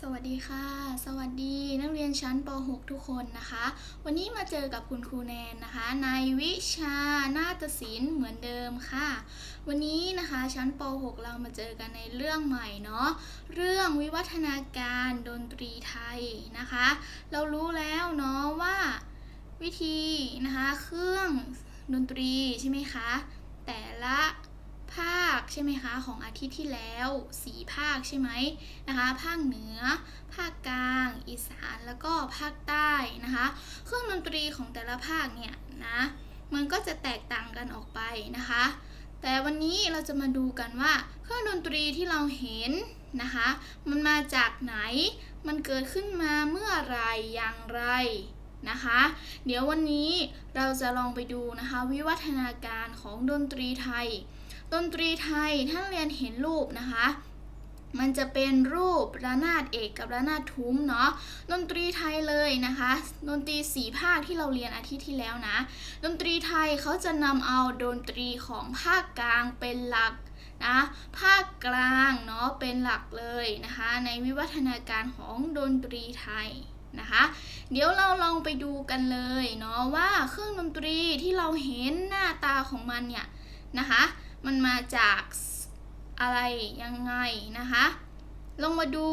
สวัสดีค่ะ สวัสดีนักเรียนชั้นป .6 ทุกคนนะคะ วันนี้มาเจอกับคุณครูแนนนะคะ ในวิชานาฏศิลป์เหมือนเดิมค่ะ วันนี้นะคะชั้นป .6 เรามาเจอกันในเรื่องใหม่เนาะเรื่องวิวัฒนาการดนตรีไทยนะคะ เรารู้แล้วเนาะว่าวิธีนะคะเครื่องดนตรีใช่ไหมคะ แต่ละ ภาคใช่ไหมคะของอาทิตย์ที่แล้วสีภาคใช่ไหมนะคะภาคเหนือ ภาคกลาง อีสานแล้วก็ภาคใต้นะคะเครื่องดนตรีของแต่ละภาคเนี่ยนะมันก็จะแตกต่างกันออกไปนะคะ แต่วันนี้เราจะมาดูกันว่าเครื่องดนตรีที่เราเห็นนะคะ มันมาจากไหนมันเกิดขึ้นมาเมื่อไหรอย่างไร นะคะ เดี๋ยววันนี้เราจะลองไปดูนะคะ วิวัฒนาการของดนตรีไทย ดนตรีไทยถ้านเรียนเห็นรูปนะคะ มันจะเป็นรูประนาดเอกกับระนาดทุ้มเนาะดนตรีไทยเลยนะคะดนตรีสีภาคที่เราเรียนอาทิตย์ที่แล้วนะ ดนตรีไทยเขาจะนำเอาดนตรีของภาคกลางเป็นหลักนะภาคกลางเนาะเป็นหลักเลยนะคะ ในวิวัฒนาการของดนตรีไทย นะคะ เดี๋ยวเราลองไปดูกันเลยเนาะว่าเครื่องดนตรีที่เราเห็นหน้าตาของมันเนี่ยนะคะ มันมาจากอะไรยังไงนะคะ ลองมาดู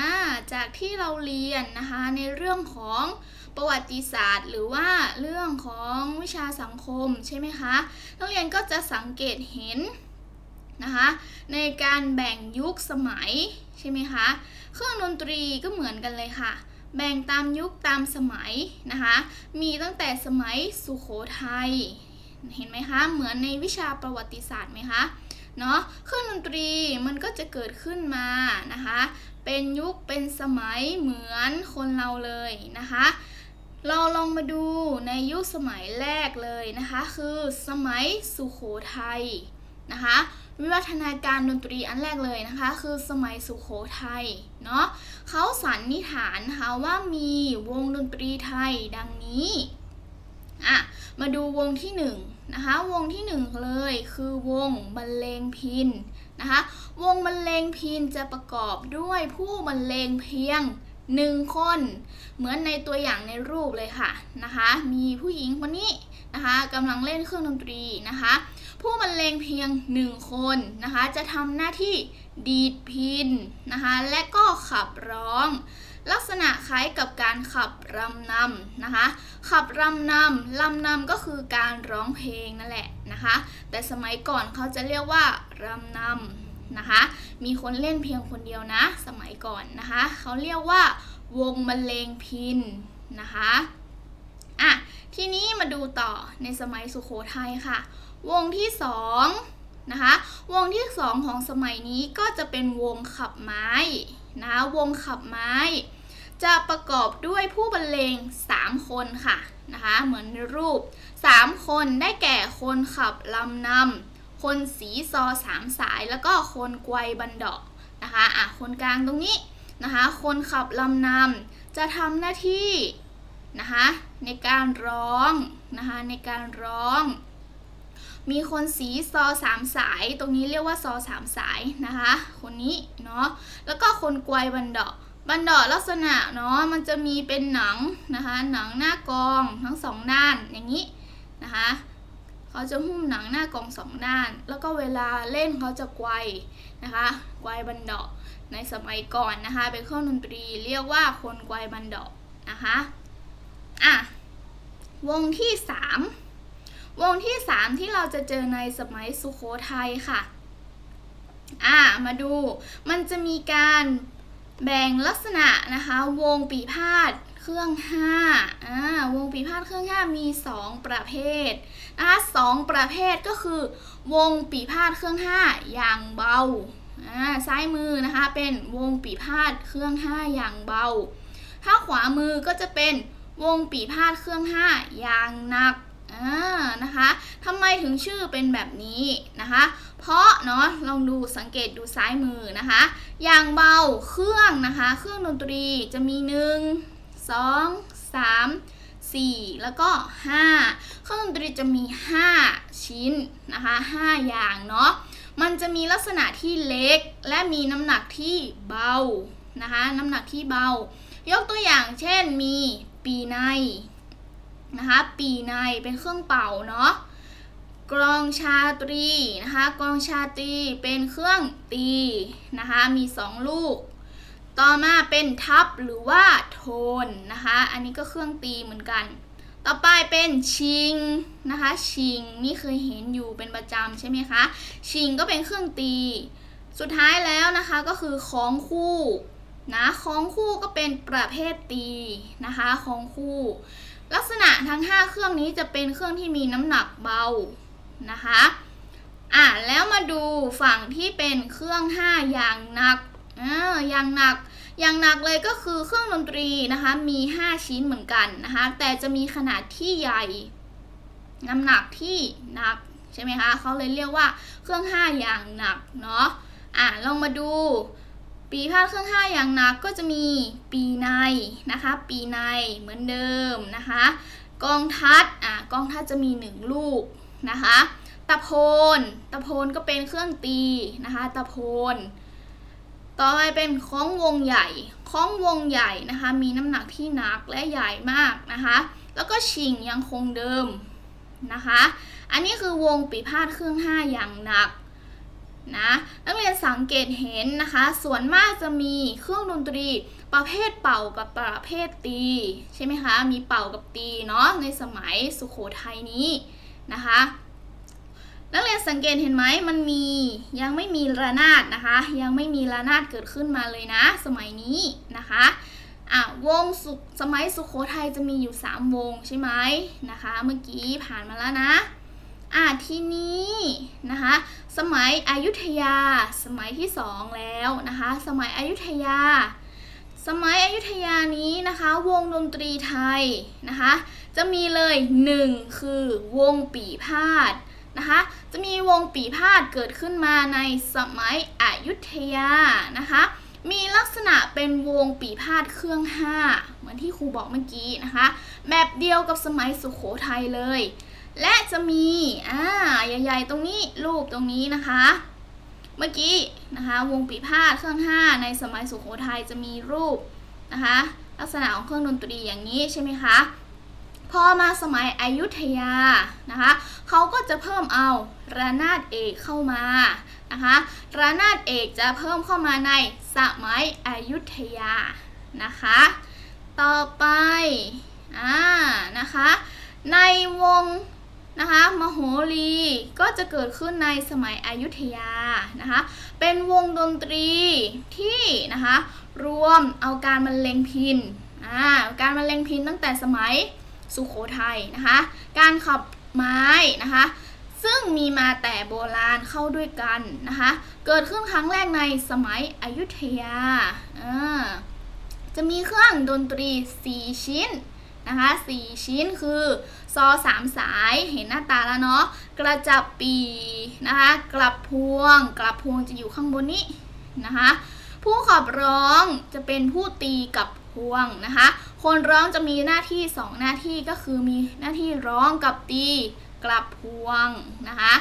าจากที่เราเรียนนะคะในเรื่องของประวัติศาสตร์ หรือว่าเรื่องของวิชาสังคมใช่ไหมคะ นักเรียนก็จะสังเกตเห็นนะคะในการแบ่งยุคสมัยใช่ไหมคะ เครื่องดนตรีก็เหมือนกันเลยค่ะ แบ่งตามยุคตามสมัยนะคะ มีตั้งแต่สมัยสุโขทัยเห็นไหมคะ เหมือนในวิชาประวัติศาสตร์ไหมคะเนาะเครื่องดนตรีมันก็จะเกิดขึ้นมานะคะ เป็นยุคเป็นสมัยเหมือนคนเราเลยนะคะ เราลองมาดูในยุคสมัยแรกเลยนะคะ คือสมัยสุโขทัยนะคะ วิวัฒนาการดนตรีอันแรกเลยนะคะ คือสมัยสุโขทัย เนาะเขาสันนิษฐานนะคะว่ามีวงดนตรีไทยดังนี้อะมาดูวงที่1นนะคะวงที่ 1 เลยคือวงบรรเลงพินนะคะวงบรรเลงพินจะประกอบด้วยผู้บรรเลงเพียงหนึ่งคน เหมือนในตัวอย่างในรูปเลยค่ะนะคะ มีผู้หญิงคนนี้นะคะกำลังเล่นเครื่องดนตรีนะคะ ผู้บรรเลงเพียงหนึ่งคนนะคะ จะทำหน้าที่ดีดพินนะคะ และก็ขับร้อง ลักษณะคล้ายกับการขับรำนำนะคะ ขับรำนำลำนำก็คือการร้องเพลงนั่นแหละนะคะ แต่สมัยก่อนเขาจะเรียกว่ารำนำนะคะ มีคนเล่นเพียงคนเดียวนะ สมัยก่อนนะคะ เขาเรียกว่าวงบรรเลงพินนะคะอะทีนี้มาดูต่อในสมัยสุโขทัยค่ะ วงที่สองนะคะวงที่สองของสมัยนี้ก็จะเป็นวงขับไม้นะวงขับไม้ จะประกอบด้วยผู้บรรเลง 3 คนค่ะนะคะเหมือนในรูป 3 คนได้แก่คนขับลำนำคนสีซอสามสาย แล้วก็คนไกวบันดอกนะคะอะคนกลางตรงนี้นะคะคนขับลำนำจะทำหน้าที่นะคะในการร้องนะคะในการร้อง มีคนสีซอสามสาย ตรงนี้เรียกว่าซอสามสายนะคะ คนนี้เนาะ แล้วก็คนกวยบันดอกบันดอลักษณะเนาะมันจะมีเป็นหนังนะคะ หนังหน้ากองทั้งสองด้านอย่างนี้นะคะเขาจะหุ้มหนังหน้ากองสองด้าน แล้วก็เวลาเล่นเขาจะไกวนะคะไกวบันดอในสมัยก่อนนะคะ เป็นเครื่องดนตรีเรียกว่าคนไกวบันดอนะคะอะวงที่สาม วงที่ 3 ที่เราจะเจอในสมัยสุโขทัยค่ะ อ่า มาดู มันจะมีการแบ่งลักษณะนะคะ วงปีพาดเครื่อง5อ่าวงปีพาดเครื่อง 5 มี 2 ประเภทนะคะสองประเภทก็คือ วงปีพาดเครื่อง 5 อย่างเบาอ่าซ้ายมือนะคะเป็นวงปีพาดเครื่อง 5 อย่างเบา ถ้าขวามือก็จะเป็นวงปีพาดเครื่อง 5 อย่างหนัก อ่านะคะทำไมถึงชื่อเป็นแบบนี้นะคะ เพราะเนาะลองดูสังเกตดูซ้ายมือนะคะ อย่างเบาเครื่องนะคะ เครื่องดนตรีจะมี 1 2 3 4 แล้วก็ 5 เครื่องดนตรีจะมี 5 ชิ้นนะคะ 5 อย่างเนาะมันจะมีลักษณะที่เล็กและมีน้ำหนักที่เบานะคะ น้ำหนักที่เบา ยกตัวอย่างเช่นมีปีใน นะคะปีในเป็นเครื่องเป่าเนาะกลองชาตรีนะคะกลองชาตรีเป็นเครื่องตีนะคะมีสองลูก ต่อมาเป็นทับหรือว่าโทนนะคะอันนี้ก็เครื่องตีเหมือนกัน ต่อไปเป็นชิงนะคะชิงนี่เคยเห็นอยู่เป็นประจำใช่ไหมคะชิงก็เป็นเครื่องตี สุดท้ายแล้วนะคะก็คือของคู่นะของคู่ก็เป็นประเภทตีนะคะของคู่ ลักษณะทั้ง 5 เครื่องนี้จะเป็นเครื่องที่มีน้ำหนักเบานะคะอะแล้วมาดูฝั่งที่เป็นเครื่อง 5 อย่างหนักอ่าอย่างหนักอย่างหนักเลยก็คือเครื่องดนตรีนะคะมี 5 ชิ้นเหมือนกันนะคะแต่จะมีขนาดที่ใหญ่ น้ำหนักที่หนักใช่ไหมคะเขาเลยเรียกว่าเครื่อง 5 อย่างหนักเนาะอะลองมาดู ปีพาดเครื่อง5อย่างหนักก็จะมีปีในนะคะ ปีในเหมือนเดิมนะคะ กองทัดอะกองทัดจะมี1ลูกนะคะตะโพนตะโพนก็เป็นเครื่องตีนะคะตะโพนต่อไปเป็นคล้องวงใหญ่คล้องวงใหญ่นะคะ มีน้ำหนักที่หนักและใหญ่มากนะคะ แล้วก็ชิงยังคงเดิมนะคะ อันนี้คือวงปีพาดเครื่อง5อย่างหนัก นะนักเรียนสังเกตเห็นนะคะ ส่วนมากจะมีเครื่องดนตรี ประเภทเป่ากับประเภทตี ใช่ไหมคะ มีเป่ากับตีเนาะในสมัยสุโขทัยนี้นะคะนักเรียนสังเกตเห็นไหมมันมียังไม่มีระนาดนะคะ ยังไม่มีระนาดเกิดขึ้นมาเลยนะ สมัยนี้นะคะอะวงสุสมัยสุโขทัยจะมีอยู่ 3 วงใช่ไหมนะคะ เมื่อกี้ผ่านมาแล้วนะ อะทีนี้นะคะสมัยอยุธยา สมัยที่สองแล้วนะคะสมัยอยุธยา สมัยอยุธยานี้นะคะวงดนตรีไทยนะคะจะมีเลย 1 คือวงปีพาดนะคะจะมีวงปีพาดเกิดขึ้นมาในสมัยอยุธยานะคะมีลักษณะเป็นวงปีพาดเครื่อง5เหมือนที่ครูบอกเมื่อกี้นะคะแบบเดียวกับสมัยสุขโขทัยเลย และจะมีอ่าใหญ่ๆตรงนี้รูปตรงนี้นะคะ เมื่อกี้นะคะ วงปีพาดเครื่อง5ในสมัยสุขโขทัยจะมีรูปนะคะ ลักษณะของเครื่องดนตรีอย่างนี้ใช่ไหมคะพอมาสมัยอยุธยานะคะเขาก็จะเพิ่มเอาระนาดเอกเข้ามานะคะระนาดเอกจะเพิ่มเข้ามาในสมัยอยุธยานะคะ ต่อไปอ่านะคะ ในวง นะคะมโหรีก็จะเกิดขึ้นในสมัยอยุธยานะคะเป็นวงดนตรีที่นะคะรวมเอาการบรรเลงพินอ่าการบรรเลงพินตั้งแต่สมัยสุขโขทัยนะคะการขับไม้นะคะซึ่งมีมาแต่โบราณเข้าด้วยกันนะคะเกิดขึ้นครั้งแรกในสมัยอยุธยาอ่าจะมีเครื่องดนตรี 4 ชิ้น นะคะ4ชิ้นคือซอสามสายเห็นหน้าตาแล้วเนาะกระจับปีนะคะกลับพวง กลับพวงจะอยู่ข้างบนนี้นะคะผู้ขับร้องจะเป็นผู้ตีกับพวงนะคะ คนร้องจะมีหน้าที่ 2 หน้าที่ก็คือมีหน้าที่ร้องกับตีกลับพวงนะคะ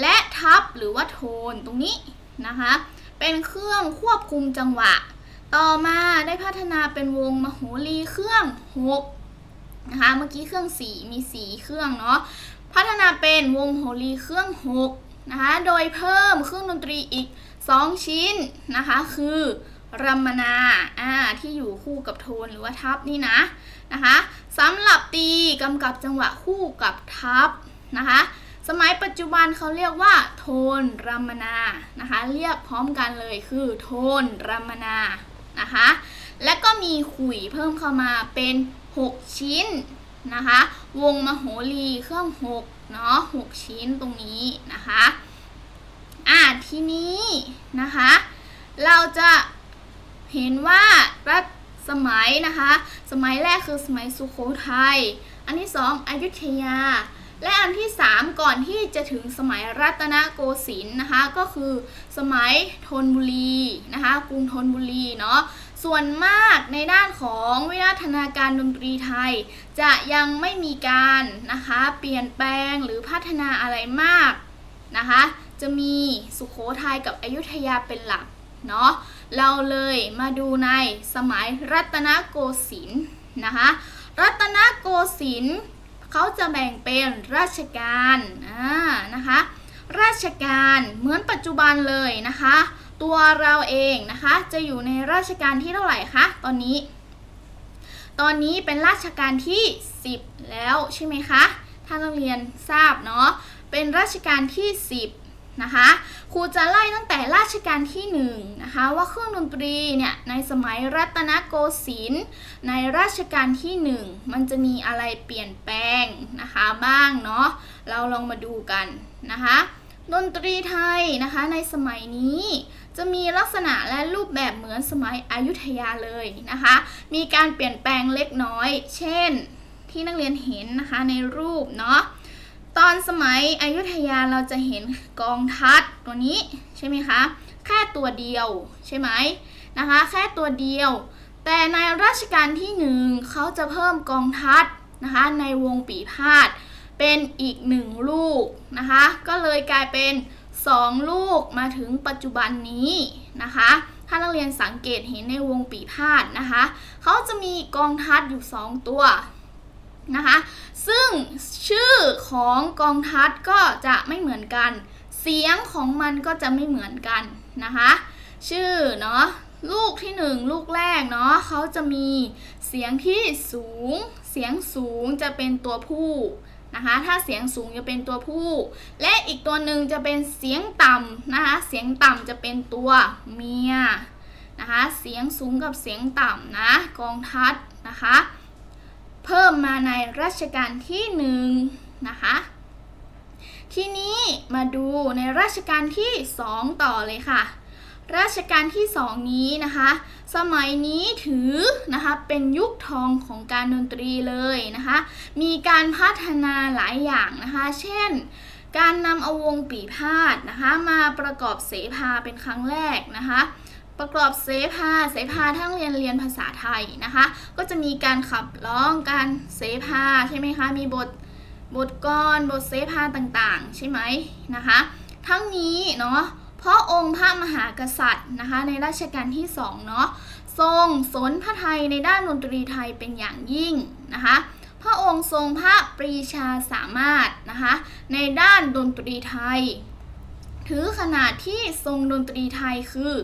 และทับหรือว่าโทนตรงนี้นะคะ เป็นเครื่องควบคุมจังหวะ ต่อมาได้พัฒนาเป็นวงมโหรีเครื่อง6 นะคะ เมื่อกี้เครื่อง4มี4เครื่องเนาะ พัฒนาเป็นวงโหรีเครื่อง6นะคะ โดยเพิ่มเครื่องดนตรีอีก 2 ชิ้นนะคะ คือรัมมนาอ่าที่อยู่คู่กับโทนหรือว่าทับนี่นะนะคะสำหรับตีกำกับจังหวะคู่กับทับนะคะ สมัยปัจจุบันเขาเรียกว่า โทนรัมมนานะคะ เรียกพร้อมกันเลยคือโทนรัมมนานะคะ และก็มีขุยเพิ่มเข้ามาเป็น 6 ชิ้นนะคะ วงมโหรีเครื่อง6เนาะ6ชิ้นตรงนี้นะคะอ่าทีนี้นะคะ เราจะเห็นว่ารัชสมัยนะคะ สมัยแรกคือสมัยสุโขทัยอันที่สองอยุธยา และอันที่สามก่อนที่จะถึงสมัยรัตนโกสินทร์นะคะ ก็คือสมัยธนบุรีนะคะ กรุงธนบุรีเนาะ ส่วนมากในด้านของวิวัฒนาการดนตรีไทย จะยังไม่มีการนะคะเปลี่ยนแปลงหรือพัฒนาอะไรมากนะคะจะมีสุโขทัยกับอยุธยาเป็นหลักเนาะเราเลยมาดูในสมัยรัตนโกสินทร์นะคะรัตนโกสินทร์เขาจะแบ่งเป็นราชการอ่านะคะราชการเหมือนปัจจุบันเลยนะคะ ตัวเราเองนะคะจะอยู่ในราชการที่เท่าไหร่คะตอนนี้ ตอนนี้เป็นราชการที่ 10 แล้วใช่ไหมคะถ้านักเรียนทราบเนาะเป็นราชการที่ 10นะคะครูจะไล่ตั้งแต่ราชการที่1นะคะว่าเครื่องดนตรีเนี่ยในสมัยรัตนโกสินทร์ในราชการที่ 1 มันจะมีอะไรเปลี่ยนแปลงนะคะบ้างเนาะเราลองมาดูกันนะคะดนตรีไทยนะคะในสมัยนี้ จะมีลักษณะและรูปแบบเหมือนสมัยอยุธยาเลยนะคะ มีการเปลี่ยนแปลงเล็กน้อย เช่นที่นักเรียนเห็นนะคะในรูปเนาะตอนสมัยอยุธยาเราจะเห็นกองทัพตัวนี้ใช่ไหมคะ แค่ตัวเดียวใช่ไหมนะคะ แค่ตัวเดียว แต่ในรัชกาลที่หนึ่งเขาจะเพิ่มกองทัพนะคะ ในวงปีพาดเป็นอีกหนึ่งลูกนะคะ ก็เลยกลายเป็น 2 ลูกมาถึงปัจจุบันนี้นะคะ ถ้านักเรียนสังเกตเห็นในวงปีพาดนะคะเขาจะมีกองทัพอยู่ 2 ตัวนะคะ ซึ่งชื่อของกองทัพก็จะไม่เหมือนกัน เสียงของมันก็จะไม่เหมือนกันนะคะ ชื่อเนาะลูกที่ 1 ลูกแรกเนาะเขาจะมีเสียงที่สูง เสียงสูงจะเป็นตัวผู้ นะคะ ถ้าเสียงสูงจะเป็นตัวผู้ และอีกตัวหนึ่งจะเป็นเสียงต่ำนะคะ เสียงต่ำจะเป็นตัวเมียนะคะ เสียงสูงกับเสียงต่ำนะกองทัพนะคะ เพิ่มมาในรัชกาลที่หนึ่งนะคะ ทีนี้มาดูในรัชกาลที่สองต่อเลยค่ะ รัชกาลที่สองนี้นะคะ สมัยนี้ถือนะคะเป็นยุคทองของการดนตรีเลยนะคะ มีการพัฒนาหลายอย่างนะคะ เช่น การนำเอาวงปีพาดนะคะ มาประกอบเสภาเป็นครั้งแรกนะคะประกอบเสภาเสภาทั้งเรียนเรียนภาษาไทยนะคะ ก็จะมีการขับร้องการเสภาใช่ไหมคะ มีบทบทกรบทเสภาต่างๆ ใช่ไหมนะคะ ทั้งนี้เนาะ ราะองค์พระมหากษัตริย์นะคะในรัชกาลที่สองเนาะทรงสนพระไทยในด้านดนตรีไทยเป็นอย่างยิ่งนะคะพระองค์ทรงพระปรีชาสามารถนะคะในด้านดนตรีไทย ถือขนาดที่ทรงดนตรีไทยคือ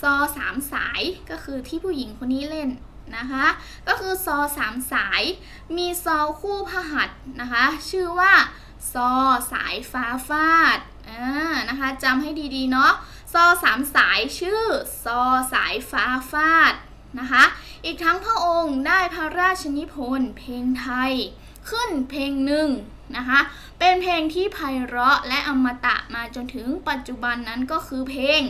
ซอสามสายก็คือที่ผู้หญิงคนนี้เล่นนะคะก็คือซอสามสายมีซอคู่พหัสนะคะชื่อว่าซอสายฟ้าฟาด อ่านะคะจำให้ดีๆเนาะซอสามสายชื่อซอสายฟ้าฟาดนะคะ อีกทั้งพระองค์ได้พระราชนิพนธ์เพลงไทย ขึ้นเพลงหนึ่งนะคะ เป็นเพลงที่ไพเราะและอมตะมาจนถึงปัจจุบันนั้นก็คือเพลง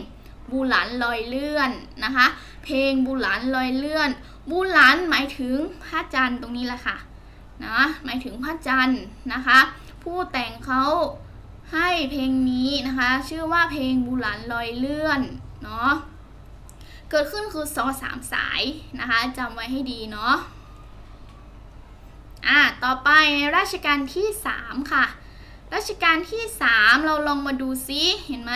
บูหลันลอยเลื่อนนะคะ เพลงบูหลันลอยเลื่อนบูหลันหมายถึงพระจันทร์ตรงนี้แหละค่ะนะหมายถึงพระจันทร์นะคะ ผู้แต่งเขา ให้เพลงนี้นะคะ ชื่อว่าเพลงบูหลันลอยเลื่อนเนาะเกิดขึ้นคือซอสามสายนะคะจำไว้ให้ดีเนาะอะต่อไปในราชการที่ 3 ค่ะรัชกาลที่ 3 เราลองมาดูซิเห็นไหม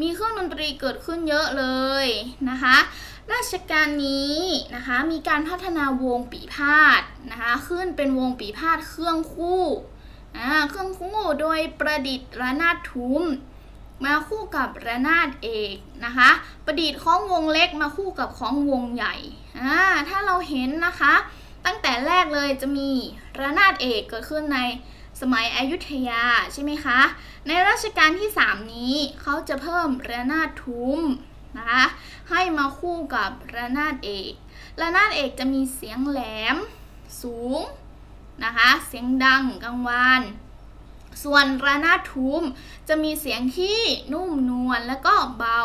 มีเครื่องดนตรีเกิดขึ้นเยอะเลยนะคะราชการนี้นะคะมีการพัฒนาวงปีพาดนะคะขึ้นเป็นวงปีพาดเครื่องคู่ อ่าเครื่องคู่โดยประดิษฐ์ระนาดทุ้ม มาคู่กับระนาดเอกนะคะ ประดิษฐ์ของวงเล็กมาคู่กับของวงใหญ่อ่าถ้าเราเห็นนะคะ ตั้งแต่แรกเลยจะมีระนาดเอกเกิดขึ้นในสมัยอยุธยาใช่ไหมคะ ในรัชกาลที่ 3 นี้เขาจะเพิ่มระนาดทุ้มนะคะให้มาคู่กับระนาดเอก ระนาดเอกจะมีเสียงแหลมสูง นะคะ เสียงดังกังวานส่วนระนาดทุ้มจะมีเสียงที่นุ่มนวลแล้วก็เบา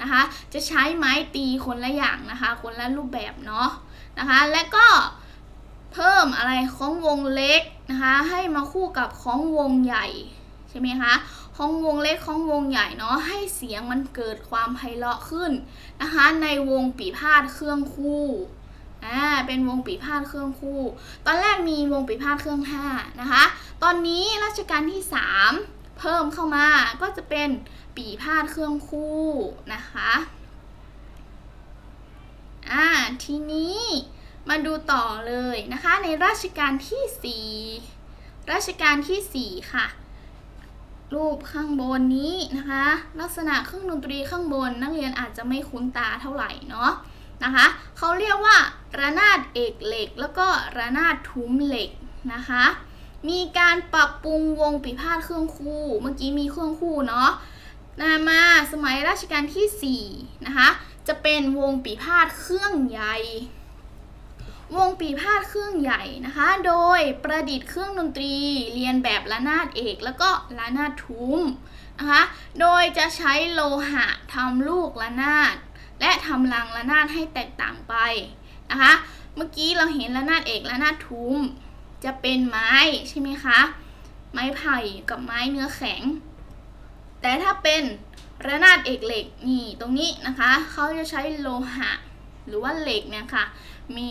นะคะ จะใช้ไม้ตีคนละอย่างนะคะ คนละรูปแบบเนาะนะคะ และก็เพิ่มอะไรของวงเล็กนะคะ ให้มาคู่กับของวงใหญ่ใช่ไหมคะของวงเล็กของวงใหญ่เนาะให้เสียงมันเกิดความไพเราะขึ้นนะคะ ในวงปีพาดเครื่องคู่ อ่า เป็นวงปีพาดเครื่องคู่ ตอนแรกมีวงปีพาดเครื่องห้านะคะ ตอนนี้รัชกาลที่ 3 เพิ่มเข้ามา ก็จะเป็นปีพาดเครื่องคู่นะคะทีนี้มาดูต่อเลยนะคะ ในรัชกาลที่ 4 รัชกาลทีสี่ 4 ค่ะ รูปข้างบนนี้นะคะ ลักษณะเครื่องดนตรีข้างบนนักเรียนอาจจะไม่คุ้นตาเท่าไหร่เนาะนะคะ เขาเรียกว่า ระนาดเอกเหล็ก แล้วก็ระนาดทุ้มเหล็กนะคะ มีการปรับปรุงวงปีพาทเครื่องคู่ เมื่อกี้มีเครื่องคู่เนาะนามาสมัยรัชกาลที่4นะคะ จะเป็นวงปีพาทเครื่องใหญ่ วงปีพาทเครื่องใหญ่นะคะ โดยประดิษฐ์เครื่องดนตรีเรียนแบบระนาดเอกแล้วก็ระนาดทุ้มนะคะ โดยจะใช้โลหะทำลูกระนาด และทำรังระนาดให้แตกต่างไป นะคะ เมื่อกี้เราเห็นระนาดเอกระนาดทุ้ม จะเป็นไม้ใช่ไหมคะ ไม้ไผ่กับไม้เนื้อแข็ง แต่ถ้าเป็นระนาดเอกเหล็กนี่ตรงนี้นะคะเขาจะใช้โลหะ หรือว่าเหล็กเนี่ยค่ะ มี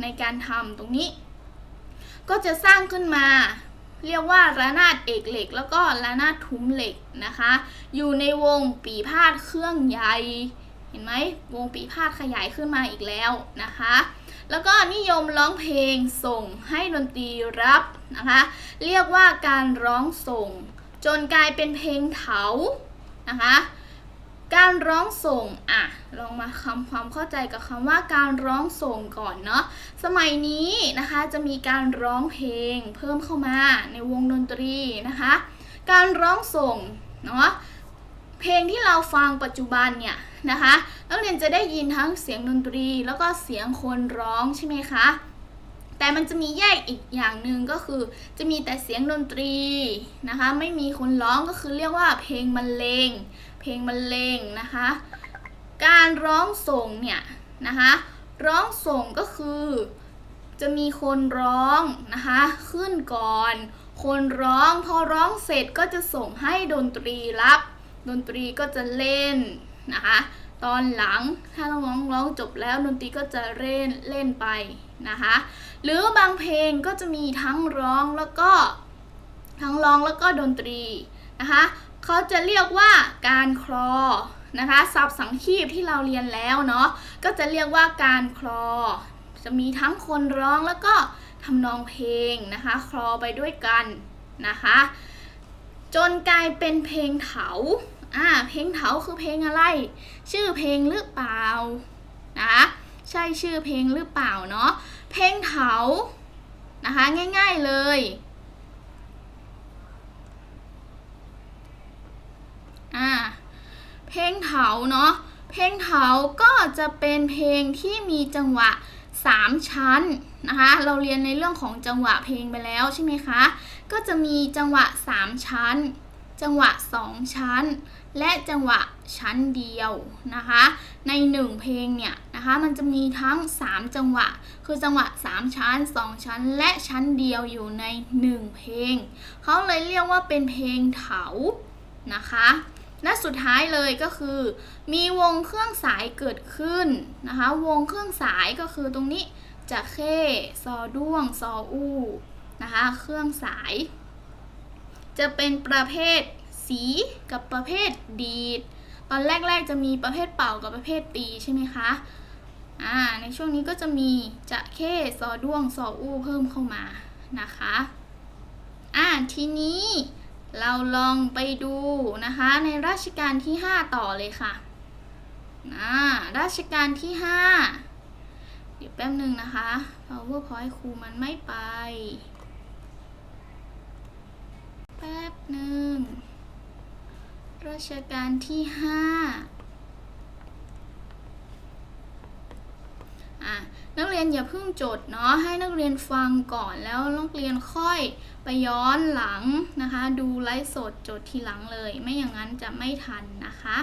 ในการทำตรงนี้ ก็จะสร้างขึ้นมาเรียกว่าระนาดเอกเหล็ก แล้วก็ระนาดทุ้มเหล็กนะคะ อยู่ในวงปีพาดเครื่องใหญ่ ห็นไหมวงปีพาดขยายขึ้นมาอีกแล้วนะคะ แล้วก็นิยมร้องเพลงส่งให้ดนตรีรับนะคะ เรียกว่าการร้องส่ง จนกลายเป็นเพลงเถานะคะ การร้องส่งอะลองมาทำความเข้าใจกับคำว่าการร้องส่งก่อนเนาะสมัยนี้นะคะจะมีการร้องเพลงเพิ่มเข้ามาในวงดนตรีนะคะ การร้องส่งเนาะ เพลงที่เราฟังปัจจุบันเนี่ยนะคะนักเรียนจะได้ยินทั้งเสียงดนตรี แล้วก็เสียงคนร้องใช่ไหมคะแต่มันจะมีแยกอีกอย่างหนึ่งก็คือ จะมีแต่เสียงดนตรีนะคะ ไม่มีคนร้องก็คือเรียกว่าเพลงบรรเลงเพลงบรรเลงนะคะ การร้องส่งเนี่ยนะคะร้องส่งก็คือ จะมีคนร้องนะคะ ขึ้นก่อน คนร้องพอร้องเสร็จก็จะส่งให้ดนตรีรับ ดนตรีก็จะเล่นนะคะ ตอนหลังถ้าเราร้องร้องจบแล้วดนตรีก็จะเล่นเล่นไปนะคะ หรือบางเพลงก็จะมีทั้งร้องแล้วก็ทั้งร้องแล้วก็ดนตรีนะคะเขาจะเรียกว่าการคลอนะคะศัพท์สังคีปที่เราเรียนแล้วเนาะก็จะเรียกว่าการคลอ จะมีทั้งคนร้องแล้วก็ทำนองเพลงนะคะ คลอไปด้วยกันนะคะ จนกลายเป็นเพลงเถา อ่าเพลงเถาคือเพลงอะไร ชื่อเพลงหรือเปล่านะคะใช่ชื่อเพลงหรือเปล่าเนาะเพลงเถานะคะง่ายๆเลยอ่าเพลงเถาเนาะเพลงเถาก็จะเป็นเพลงที่มีจังหวะ 3 ชั้นนะคะเราเรียนในเรื่องของจังหวะเพลงไปแล้วใช่ไหมคะก็จะมีจังหวะ 3 ชั้น จังหวะ 2 ชั้น และจังหวะชั้นเดียวนะคะ ใน 1 เพลงเนี่ยนะคะมันจะมีทั้ง 3 จังหวะ คือจังหวะ 3 ชั้น 2 ชั้น และชั้นเดียวอยู่ใน 1 เพลง เขาเลยเรียกว่าเป็นเพลงเถานะคะและสุดท้ายเลยก็คือ มีวงเครื่องสายเกิดขึ้นนะคะ วงเครื่องสายก็คือตรงนี้จะเข้ซอด้วงซออูนะคะ เครื่องสาย จะเป็นประเภท สีกับประเภทดีด ตอนแรกๆจะมีประเภทเป่ากับประเภทตีใช่ไหมคะอ่าในช่วงนี้ก็จะมีจะเข้ซอด้วงซออู้เพิ่มเข้ามานะคะอ่าทีนี้เราลองไปดูนะคะ ในรัชกาลที่ 5 ต่อเลยค่ะนะรัชกาลที่ 5 เดี๋ยวแป๊บหนึ่งนะคะ powerpoint ครูมันไม่ไป แป๊บหนึ่ง รัชกาลที่5อะนักเรียนอย่าเพิ่งจดเนาะให้นักเรียนฟังก่อนแล้วนักเรียนค่อยไปย้อนหลังนะคะ ดูไลฟ์สดจดทีหลังเลย ไม่อย่างนั้นจะไม่ทันนะคะ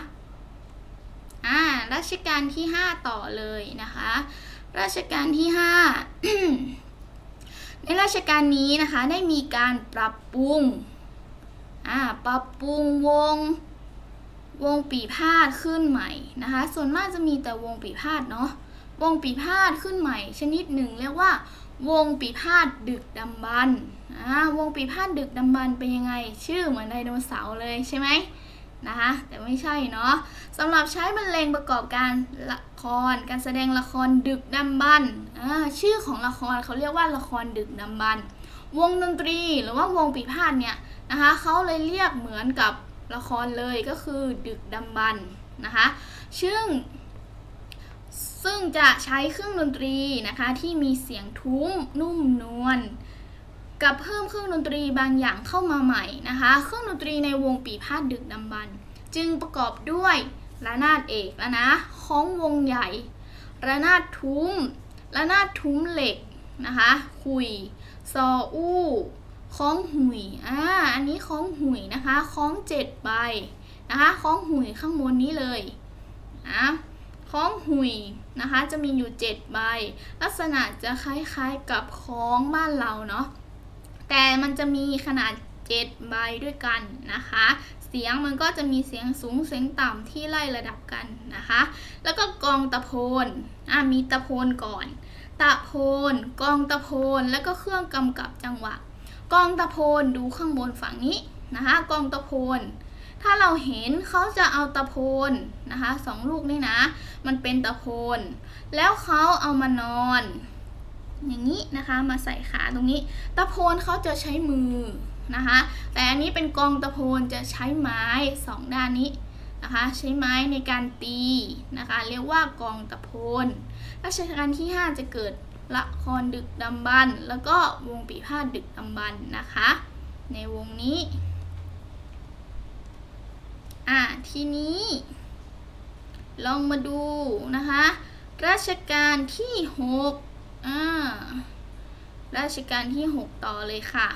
อ่ารัชกาลที่ 5 ต่อเลยนะคะ รัชกาลที่ 5 ในรัชกาลนี้นะคะได้มีการปรับปรุงอ่าปรับปรุงวง วงปีพาดขึ้นใหม่นะคะ ส่วนมากจะมีแต่วงปีพาดเนาะ วงปีพาดขึ้นใหม่ ชนิดหนึ่งเรียกว่า วงปีพาดดึกดำบรรพ์อ่าวงปีพาดดึกดำบรรพ์เป็นยังไง ชื่อเหมือนไดโนเสาร์เลยใช่ไหมนะคะแต่ไม่ใช่เนาะสำหรับใช้บรรเลงประกอบการละคร การแสดงละครดึกดำบรรพ์อ่าชื่อของละครเขาเรียกว่าละครดึกดำบรรวงดนตรีหรือว่าวงปีพาทเนี่ยนะคะเขาเลยเรียกเหมือนกับ ละครเลยก็คือดึกดำบรรพ์นะคะซึ่งซึ่งจะใช้เครื่องดนตรีนะคะที่มีเสียงทุ้มนุ่มนวลกับเพิ่มเครื่องดนตรีบางอย่างเข้ามาใหม่นะคะ เครื่องดนตรีในวงปีพาดดึกดำบรรพ์จึงประกอบด้วยระนาดเอกแล้วนะค้องวงใหญ่ระนาดทุ้มระนาดทุ้มเหล็กนะคะขุยซออู้ ค้องหุยอ่าอันนี้ค้องหุยนะคะค้องเจ็ดใบนะคะค้องหุยข้างบนนี้เลยอะคล้องหุยนะคะจะมีอยู่7ใบ ลักษณะจะคล้ายๆกับคล้องบ้านเราเนาะแต่มันจะมีขนาด7ใบด้วยกันนะคะเสียงมันก็จะมีเสียงสูงเสียงต่ำที่ไล่ระดับกันนะคะ แล้วก็กองตะโพนอะมีตะโพนก่อน ตะโพนกองตะโพนแล้วก็เครื่องกำกับจังหวะ กองตะโพนดูข้างบนฝั่งนี้นะคะกองตะโพนถ้าเราเห็นเขาจะเอาตะโพนนะคะสองลูกนี่นะ มันเป็นตะโพนแล้วเขาเอามานอน อย่างนี้นะคะมาใส่ขาตรงนี้ ตะโพนเขาจะใช้มือนะคะแต่อันนี้เป็นกองตะโพนจะใช้ไม้สองด้านนี้นะคะใช้ไม้ในการตีนะคะเรียกว่ากองตะโพนรัชกาลที่ 5 จะเกิด ละครดึกดำบรรพ์แล้วก็วงปีพาทดึกดำบรรพ์นะคะ ในวงนี้ อะทีนี้ ลองมาดูนะคะรัชกาลที่6อ่ารัชกาลที่ 6 ต่อเลยค่ะ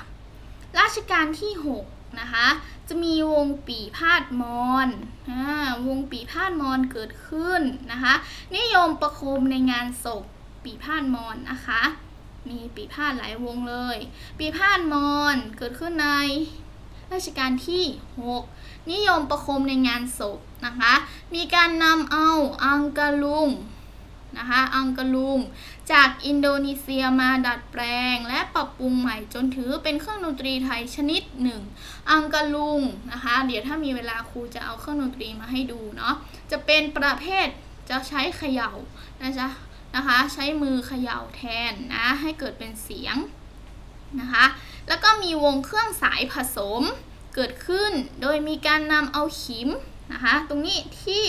รัชกาลที่ 6 นะคะ จะมีวงปีพาดมอนอวงปีพาดมอนเกิดขึ้นนะคะ นิยมประโคมในงานศพ ปีพาดมอนนะคะ มีปีพาดหลายวงเลย ปีพาดมอนเกิดขึ้นในรัชกาลที่ 6 นิยมประคมในงานศพนะคะ มีการนำเอาอังกะลุงนะคะอังกะลุง จากอินโดนีเซียมาดัดแปลง และปรับปรุงใหม่จนถือเป็นเครื่องดนตรีไทยชนิดหนึ่ง อังกะลุงนะคะ เดี๋ยวถ้ามีเวลาครูจะเอาเครื่องดนตรีมาให้ดูเนาะจะเป็นประเภทจะใช้เขย่านะจ๊ะ นะคะ ใช้มือเขย่าแทนนะให้เกิดเป็นเสียงนะคะ แล้วก็มีวงเครื่องสายผสมเกิดขึ้น โดยมีการนำเอาขิมนะคะ ตรงนี้ที่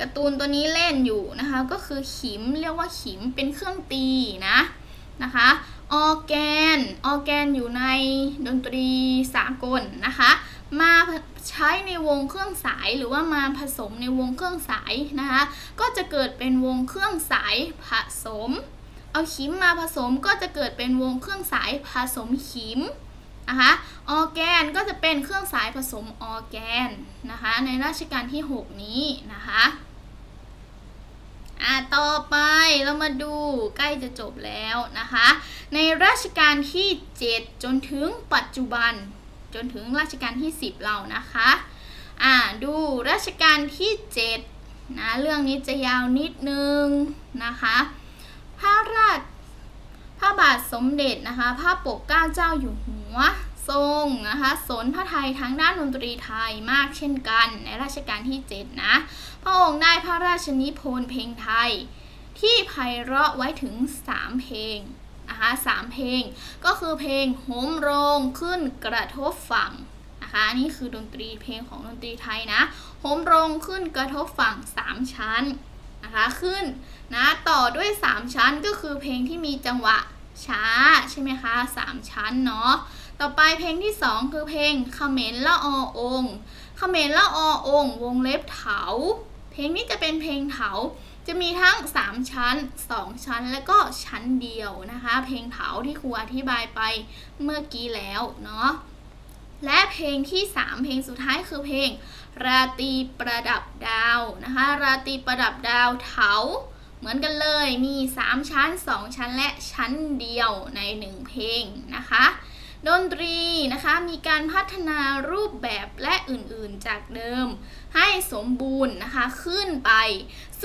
การ์ตูนตัวนี้เล่นอยู่นะคะ ก็คือขิมเรียกว่าขิมเป็นเครื่องตีนะนะคะออแกนออแกนอยู่ในดนตรีสากลนะคะ มาใช้ในวงเครื่องสายหรือว่ามาผสมในวงเครื่องสายนะคะก็จะเกิดเป็นวงเครื่องสายผสม เอาขิมมาผสมก็จะเกิดเป็นวงเครื่องสายผสมขิมนะคะออแกนก็จะเป็นเครื่องสายผสมออแกนนะคะในรัชกาลที่ 6 นี้นะคะอ่าต่อไปเรามาดูใกล้จะจบแล้วนะคะ ในรัชกาลที่ 7 จนถึงปัจจุบัน จนถึงรัชกาลที่ 10 เรานะคะอ่าดูรัชกาลที่ 7 นะ เรื่องนี้จะยาวนิดนึงนะคะ พระราชพระบาทสมเด็จนะคะพระปกเกล้าเจ้าอยู่หัวทรงนะคะสนพระไทยทั้งด้านดนตรีไทยมากเช่นกันในรัชกาลที่ 7 นะ พระองค์ได้พระราชนิพนธ์เพลงไทย ที่ไพเราะไว้ถึง 3 เพลง นะคะสามเพลง ก็คือเพลงโหมโรงขึ้นกระทบฝั่งนะคะอันนี่คือดนตรีเพลงของดนตรีไทยนะโหมโรงขึ้นกระทบฝั่ง 3 ชั้นนะคะขึ้นนะต่อด้วย 3 ชั้นก็คือเพลงที่มีจังหวะช้าใช่ไหมคะ3ชั้นเนาะต่อไปเพลงที่ 2 คือเพลงเขมรละอองเขมรละอองวงเล็บเถา เพลงนี้จะเป็นเพลงเถา จะมีทั้ง 3 ชั้น 2 ชั้น และก็ชั้นเดียวนะคะ เพลงเถาที่ครูอธิบายไปเมื่อกี้แล้วเนาะ และเพลงที่ 3 เพลงสุดท้ายคือเพลง ราตรีประดับดาวนะคะ ราตรีประดับดาวเถา เหมือนกันเลย มี 3 ชั้น 2 ชั้นและชั้นเดียวใน 1 เพลงนะคะดนตรีนะคะมีการพัฒนารูปแบบและอื่นๆจากเดิม ให้สมบูรณ์นะคะขึ้นไป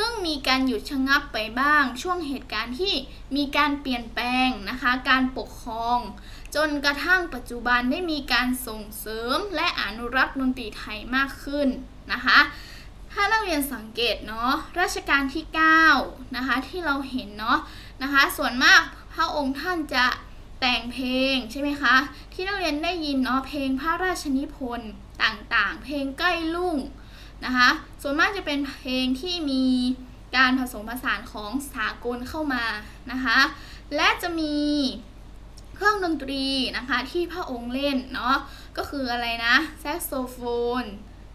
ซึ่งมีการหยุดชะงักไปบ้าง ช่วงเหตุการณ์ที่มีการเปลี่ยนแปลงนะคะ การปกครอง จนกระทั่งปัจจุบันได้มีการส่งเสริมและอนุรักษ์ดนตรีไทยมากขึ้นนะคะ ถ้านักเรียนสังเกตเนาะรัชกาลที่9นะคะที่เราเห็นเนาะนะคะ ส่วนมากพระองค์ท่านจะแต่งเพลงใช่ไหมคะ ที่นักเรียนได้ยินเนาะเพลงพระราชนิพนธ์ต่างๆ เพลงใกล้ลุ่งนะคะ ส่วนมากจะเป็นเพลงที่มีการผสมผสานของสากลเข้ามานะคะ และจะมีเครื่องดนตรีนะคะที่พระองค์เล่นเนาะก็คืออะไรนะแซกโซโฟน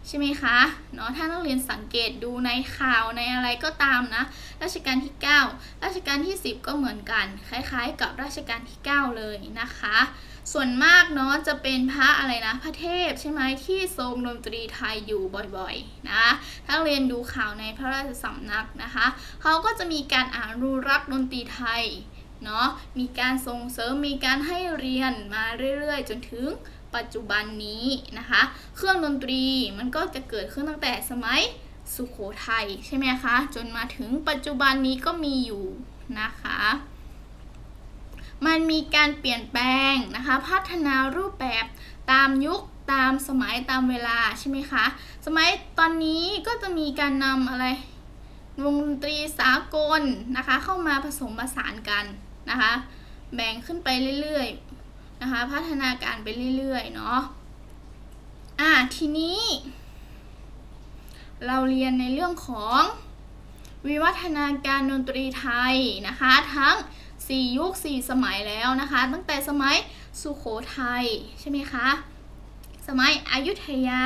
ใช่ไหมคะเนาะถ้านักเรียนสังเกตดูในข่าวในอะไรก็ตามนะรัชกาลที่ 9 รัชกาลที่ 10 ก็เหมือนกัน คล้ายๆ กับรัชกาลที่ 9 เลยนะคะ ส่วนมากเนาะจะเป็นพระอะไรนะ พระเทพใช่ไหมที่ทรงดนตรีไทยอยู่บ่อยๆนะถ้าเรียนดูข่าวในพระราชสำนักนะคะเขาก็จะมีการอนุรักษ์ดนตรีไทยเนาะมีการส่งเสริมมีการให้เรียนมาเรื่อยๆ จนถึงปัจจุบันนี้นะคะ เครื่องดนตรีมันก็จะเกิดขึ้นตั้งแต่สมัยสุขโขทัยใช่ไหมคะ จนมาถึงปัจจุบันนี้ก็มีอยู่นะคะ มันมีการเปลี่ยนแปลงนะคะ พัฒนารูปแบบตามยุคตามสมัยตามเวลาใช่ไหมคะ สมัยตอนนี้ก็จะมีการนำอะไรวงดนตรีสากลนะคะ เข้ามาผสมผสานกันนะคะ แบ่งขึ้นไปเรื่อยๆนะคะ พัฒนาการไปเรื่อยๆเนาะอะทีนี้ เราเรียนในเรื่องของวิวัฒนาการดนตรีไทยนะคะ ทั้ง 4 ยุค 4 สมัยแล้วนะคะ ตั้งแต่สมัยสุโขทัยใช่ไหมคะ สมัยอยุธยา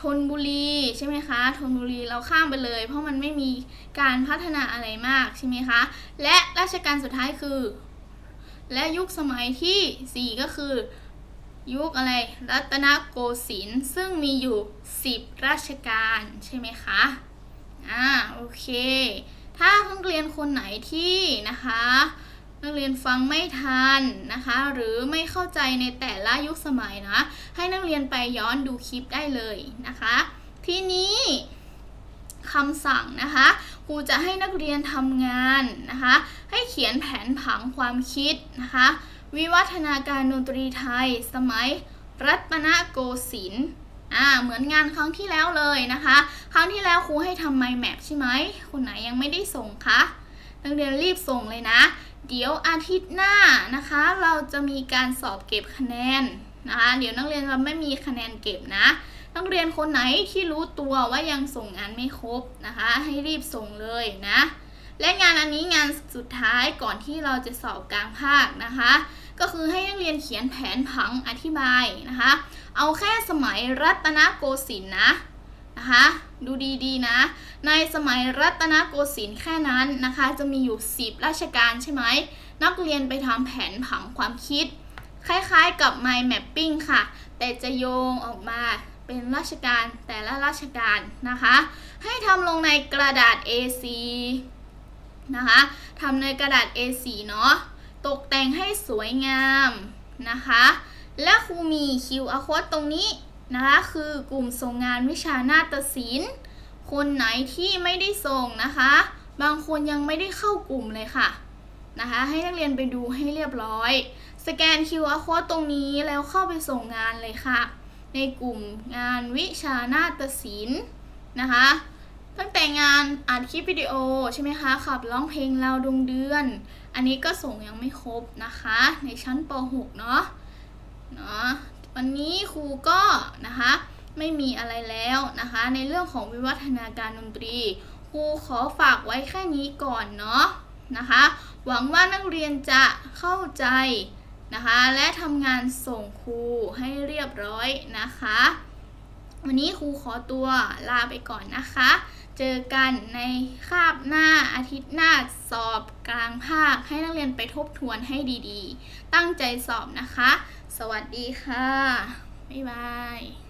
ธนบุรีใช่ไหมคะธนบุรีเราข้ามไปเลย เพราะมันไม่มีการพัฒนาอะไรมากใช่ไหมคะและรัชกาลสุดท้ายคือ และยุคสมัยที่ 4 ก็คือ ยุคอะไรรัตนโกสินทร์ซึ่งมีอยู่ 10 ราชการใช่ไหมคะอ่าโอเค ถ้านักเรียนคนไหนที่นะคะ นักเรียนฟังไม่ทันนะคะ หรือไม่เข้าใจในแต่ละยุคสมัยนะ ให้นักเรียนไปย้อนดูคลิปได้เลยนะคะ ทีนี้คำสั่งนะคะครูจะให้นักเรียนทำงานนะคะ ให้เขียนแผนผังความคิดนะคะ วิวัฒนาการดนตรีไทย สมัยรัตนโกสินทร์อ่าเหมือนงานครั้งที่แล้วเลยนะคะ ครั้งที่แล้วครูให้ทำไมแมปใช่ไหมคนไหนยังไม่ได้ส่งคะนักเรียนรีบส่งเลยนะ เดี๋ยวอาทิตย์หน้านะคะ เราจะมีการสอบเก็บคะแนนนะคะ เดี๋ยวนักเรียนจะไม่มีคะแนนเก็บนะ นักเรียนคนไหนที่รู้ตัวว่ายังส่งงานไม่ครบนะคะ ให้รีบส่งเลยนะ และงานอันนี้งานสุดท้ายก่อนที่เราจะสอบกลางภาคนะคะ ก็คือให้นักเรียนเขียนแผนผังอธิบายนะคะ เอาแค่สมัยรัตนโกสินทร์นะ นะคะ ดูดีๆนะ ในสมัยรัตนโกสินทร์แค่นั้นนะคะ จะมีอยู่ 10 ราชการใช่ไหม นักเรียนไปทำแผนผังความคิด คล้ายๆกับ mind mapping ค่ะ แต่จะโยงออกมาเป็นราชการแต่ละราชการนะคะ ให้ทำลงในกระดาษ A4 นะคะทำในกระดาษ A4 เนาะ ตกแต่งให้สวยงามนะคะ และครูมี QR code ตรงนี้ นะคะคือกลุ่มส่งงานวิชานาฏศิลป์ คนไหนที่ไม่ได้ส่งนะคะ บางคนยังไม่ได้เข้ากลุ่มเลยค่ะนะคะให้นักเรียนไปดูให้เรียบร้อย สแกน QR code ตรงนี้แล้วเข้าไปส่งงานเลยค่ะ ในกลุ่มงานวิชานาฏศิลป์นะคะตั้งแต่งานอัดคลิปวิดีโอใช่ไหมคะขับร้องเพลงเราดวงเดือน อันนี้ก็ส่งยังไม่ครบนะคะ ในชั้นป .6 เนาะเนาะ วันนี้ครูก็นะคะไม่มีอะไรแล้วนะคะ ในเรื่องของวิวัฒนาการดนตรีครูขอฝากไว้แค่นี้ก่อนเนาะนะคะ หวังว่านักเรียนจะเข้าใจนะคะ และทำงานส่งครูให้เรียบร้อยนะคะ วันนี้ครูขอตัวลาไปก่อนนะคะ เจอกันในคาบหน้าอาทิตย์หน้าสอบกลางภาคให้นักเรียนไปทบทวนให้ดีๆ ตั้งใจสอบนะคะ สวัสดีค่ะ บ๊ายบาย